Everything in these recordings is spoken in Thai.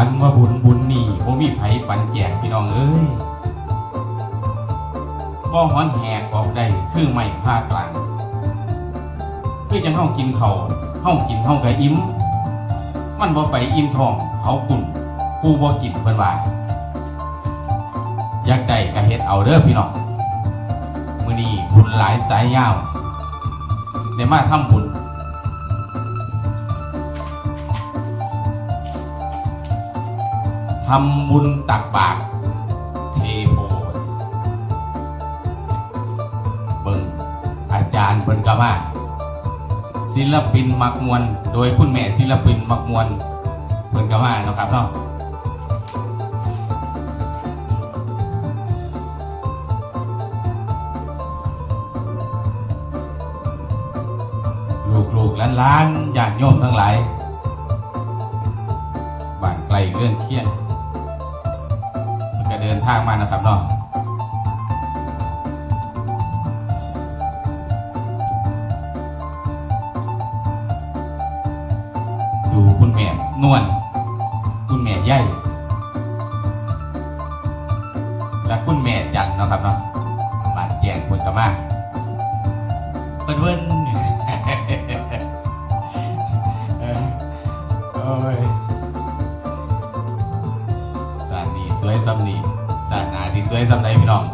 อันว่าบุญบุญนี่บ่มีไผปันแจกพี่น้องเอ้ยบ่หอนแหกออกได้คือไม่ภากลางคือจังเฮากินเขาวเฮากินเฮาก็อิ่มมันบ่ไปอิ่มท้องเขากุ่นผู้บ่กินเพิ่นว่าอยากได้ก็เฮ็ดเอาเด้อพี่น้องมื้อนี้บุญหลายสายยาวได้มาทำบุญ ทำบุญตักบาตรเทโพเบิ่งอาจารย์เบิ่นกะว่า ศิลปินมักมวนโดยคุณแม่ศิลปินมักมวนเบิ่นกะว่าเนาะครับเนาะลูกๆล้านๆญาติโยมทั้งหลายบ้านไกลเรื่องเคียนมัน ดินทางมานะครับเนาะดูคุณแม่นวลคุณแม่ใหญ่และคุณแม่จันเนาะครับเนาะบานแจงคนกะมาเปิ้นเวิ้นเออโอ้ย น้อง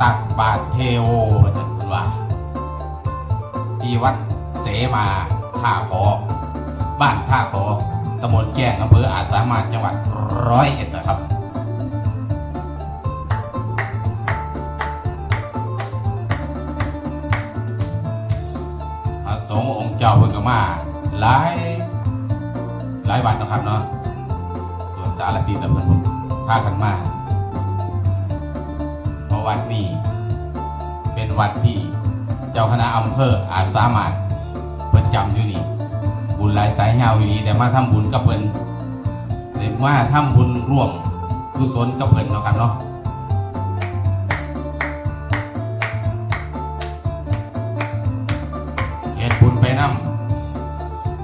ตักบาทเทโอว่าท่านว่าที่วัดเสมาท่าคอบ้านท่าคอตำบลแก้งอำเภออาจสามารถจังหวัดร้อยเอ็ดนะครับ พระสงองค์เจ้าเพิ่งก็มาหลายหลายวันนะครับเนาะส่วนสารตีตะเพิ่นผมท่ากันมาเพราะวัดนี้เป็นวัดที่เจ้าคณะอำเภออาสามารถประจำอยู่นี่บุญหลายสายเงาอีหลีแต่มาทำบุญกับเพิ่นแต่มาทำบุญร่วมกุศลกับเพิ่นเนาะครับเนาะ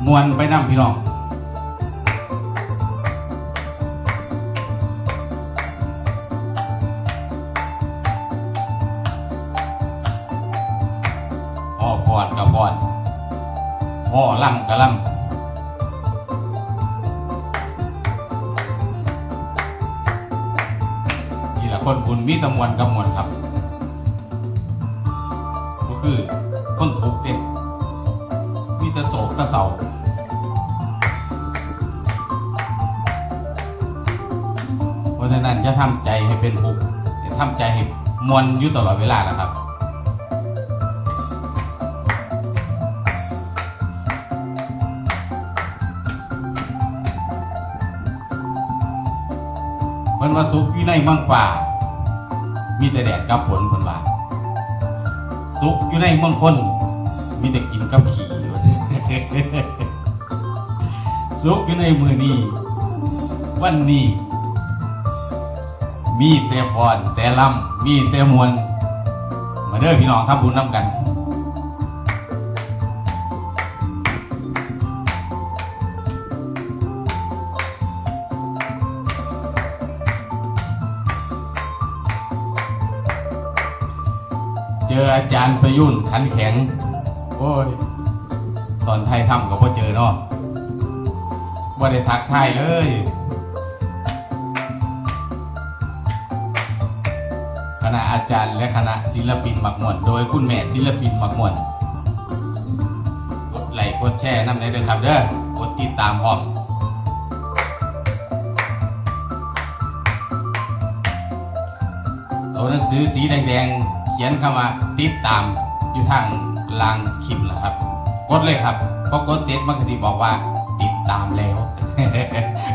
มวนไปนำพี่น้องพ่อฟอนกับฟอนพ่อล่ำกะล่ำนี่แหละคนบุญมีตะมวนกับมวลครับก็คือ ราะฉะนั้นจะทำใจให้เป็นทุกข์อย่าทำใจให้มวลอยู่ตลอดเวลานะครับมันมาสุกอยู่ในมังป่ามีแต่แดดกับฝนคนว่าสุกอยู่ในเมืองคนมีแต่กินกับขี่ซุกอยู่ในมือนี้วันนี้ มีแต่พรแต่ลำมีแต่มวลมาเด้อพี่น้องทำบุญน้ำกันเจออาจารย์ประยุ่นขันแข็ง โอ้ย ตอนไทยทำก็พอเจอเนาะบ่ได้ทักทายเลย ณะอาจารย์ และคณะศิลปินหมักหมวนโดยคุณแม่ศิลปินหมักหมวนกดไลค์กดแชร์นำได้เลยครับเด้อกดติดตามพร้อมตัวหนังสือสีแดงๆเขียนเข้ามาติดตามอยู่ทางลางคลิปนะครับ กดเลยครับพอกดเสร็จมันก็จะบอกว่าติดตามแล้ว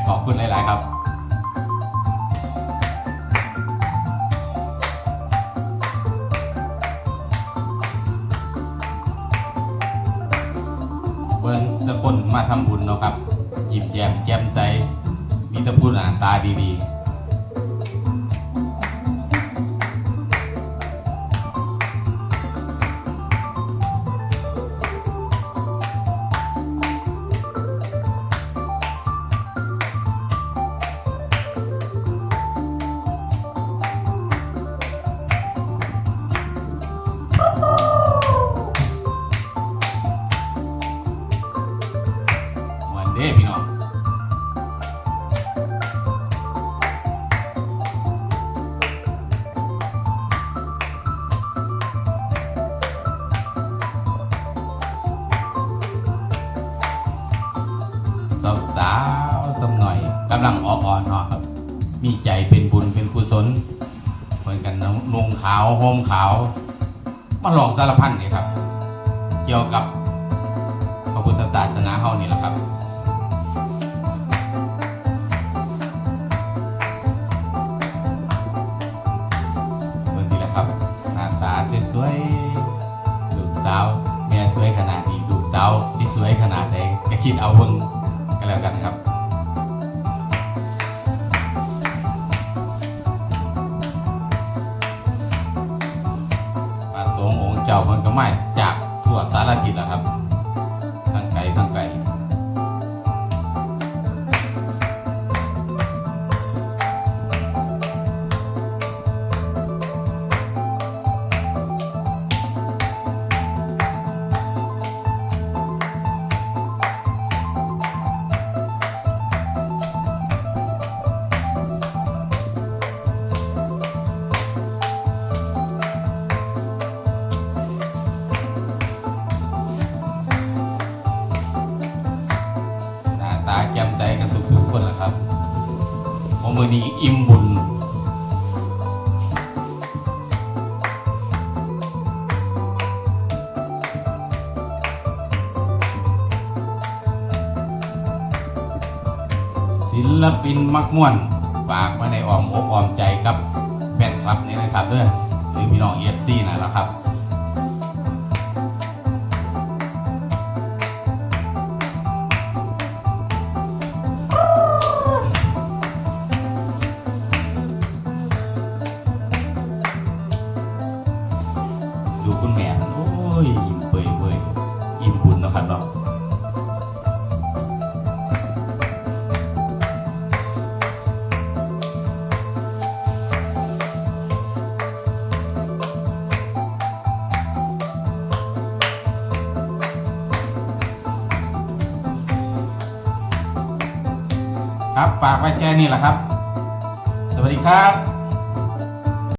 ขอบคุณหลย ๆครับเบิ้งแต่คนนาะต่พูดหน้าตาดี มีใจเป็นบุญเป็นกุศลเหมือนกันนะนุ่งขาวห่มขาว มาหลองสารพันเนี่ยครับ เกี่ยวกับพระพุทธศาสนาเฮานี่แหละครับเบิ่งดีแหละครับหน้าตาสวยๆลูกสาว แม่สวยขนาดนี้ลูกสาวที่สวยขนาดไหนก็คิดเอาเบิ่ เจ้ามันก็ไม่ มือนี้อิ่มบุญศิลปินมักม่วนฝากไว้ในอ้อมอกอ้อมใจกับแฟนคลับนี่นะครับเด้อหรือพี่น้องเอฟซีนั่นแหละครับ ครับ ฝากไว้แค่นี้แหละครับ สวัสดีครับ